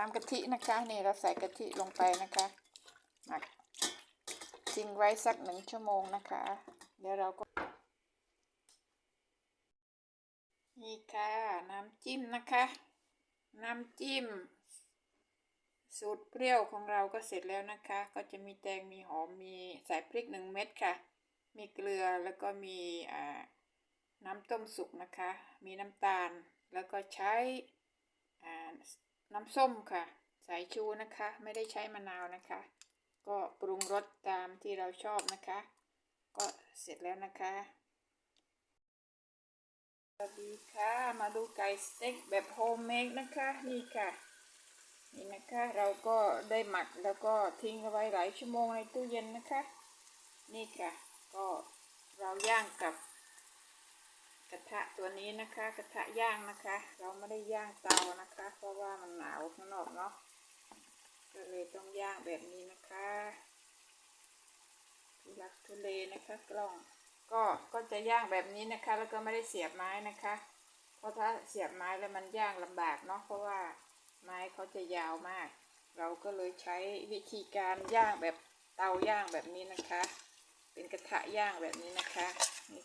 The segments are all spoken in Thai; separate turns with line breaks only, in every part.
น้ำกะทินะคะ นี่เราใส่กะทิลงไปนะคะ หมักทิ้งไว้สักหนึ่งชั่วโมงนะคะ เดี๋ยวเราก็ นี่ค่ะ น้ำจิ้มนะคะ น้ำจิ้ม สูตรเปรี้ยวของเราก็เสร็จแล้วนะคะ ก็จะมีแตงมีหอมมีใส่พริกหนึ่งเม็ดค่ะ มีเกลือแล้วก็มีอ่าน้ำต้มสุกนะคะ มีน้ำตาล แล้วก็ใช้อ่า น้ำส้มค่ะ สายชูนะคะ ไม่ได้ใช้มะนาวนะคะ ก็ปรุงรสตามที่เราชอบนะคะ ก็เสร็จแล้วนะคะสวัสดีค่ะ มาดูไก่สเต็กแบบโฮมเมดนะคะ นี่ค่ะ นี่นะคะเราก็ได้หมักแล้วก็ทิ้งเอาไว้หลายชั่วโมงในตู้เย็นนะคะ นี่ค่ะ ก็เราย่างกับ กระทะตัวนี้นะคะ กระทะย่างนะคะ เราไม่ได้ย่างเตานะคะ เพราะว่ามันหนาวข้างนอกเนาะก็เลยต้องย่างแบบนี้นะคะทุลักทุเลนะคะ กล้องก็ก็จะย่างแบบนี้นะคะ แล้วก็ไม่ได้เสียบไม้นะคะ เพราะถ้าเสียบไม้แล้วมันย่างลำบากเนาะเพราะว่าไม้เขาจะยาวมาก เราก็เลยใช้วิธีการย่างแบบเตาย่างแบบนี้นะคะ เป็นกระทะย่างแบบนี้นะคะนี่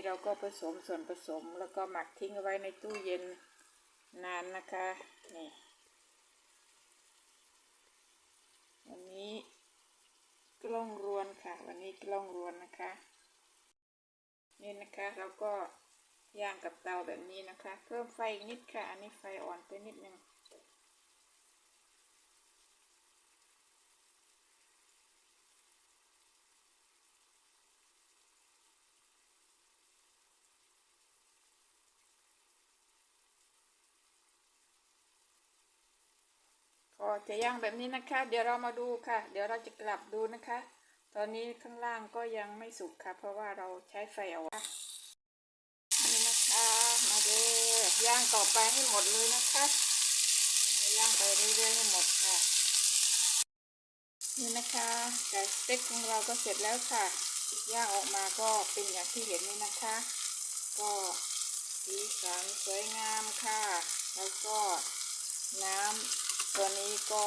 นี้เราก็ผสมส่วนผสมแล้วก็หมักทิ้งเอาไว้ในตู้เย็นนานนะคะนี่วันนี้กล้องรวนค่ะ วันนี้กล้องรวนนะคะ นี่นะคะเราก็ย่างกับเตาแบบนี้นะคะ เพิ่มไฟนิดค่ะ อันนี้ไฟอ่อนไปนิดนึง ก็จะย่างแบบนี้นะคะ เดี๋ยวเรามาดูค่ะ เดี๋ยวเราจะกลับดูนะคะ ตอนนี้ข้างล่างก็ยังไม่สุกค่ะ เพราะว่าเราใช้ไฟเอาไว้นี่นะคะ มาเด้อย่างต่อไปให้หมดเลยนะคะย่างไปเรื่อยๆให้หมดค่ะ นี่นะคะไก่สเต็กของเราก็เสร็จแล้วค่ะ ย่างออกมาก็เป็นอย่างที่เห็นนี่นะคะ ก็สีสันสวยงามค่ะ แล้วก็น้ำ ตัวนี้ก็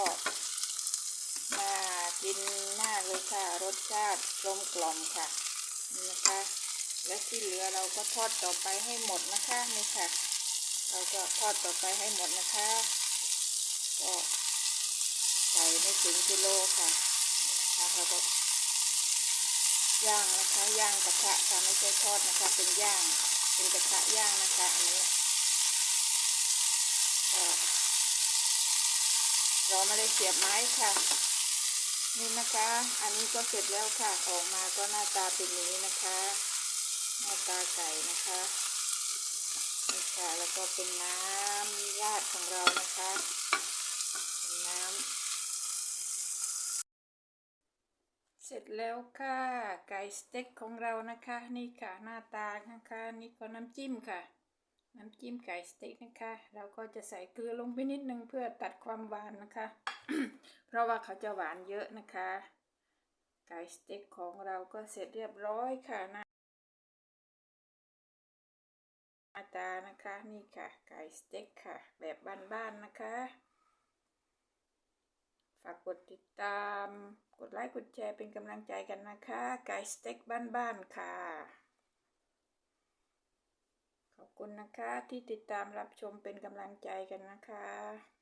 น่ากินมากเลยค่ะ รสชาติกลมกล่อมค่ะนี่นะคะ และที่เหลือเราก็ทอดต่อไปให้หมดนะคะนี่ค่ะ เราก็ทอดต่อไปให้หมดนะคะ ก็ใส่ไม่ถึงกิโลค่ะนี่นะคะเราก็ย่างนะคะย่างกระทะค่ะไม่ใช่ทอดนะคะ เป็นย่างเป็นกระทะย่างนะคะอันนี้ก็ เราไม่ได้เสียบไม้ค่ะ นี่นะคะ อันนี้ก็เสร็จแล้วค่ะ ออกมาก็หน้าตาเป็นนี้นะคะ หน้าตาไก่นะคะนี่ค่ะแล้วก็เป็นน้ำราดของเรานะคะเป็นน้ำเสร็จแล้วค่ะไก่สเต็กของเรานะคะ นี่ค่ะหน้าตานะคะนี่ก็น้ำจิ้มค่ะ น้ำจิ้มไก่สเต็กนะคะ เราก็จะใส่เกลือลงไปนิดนึงเพื่อตัดความหวานนะคะ เพราะว่าเขาจะหวานเยอะนะคะ ไก่สเต็กของเราก็เสร็จเรียบร้อยค่ะหน้าตานะคะนี่ค่ะ ไก่สเต็กค่ะ แบบบ้านๆนะคะ ฝากกดติดตาม กดไลค์กดแชร์เป็นกำลังใจกันนะคะ ไก่สเต็กบ้านๆค่ะ คุณนะคะที่ติดตามรับชมเป็นกำลังใจกันนะคะ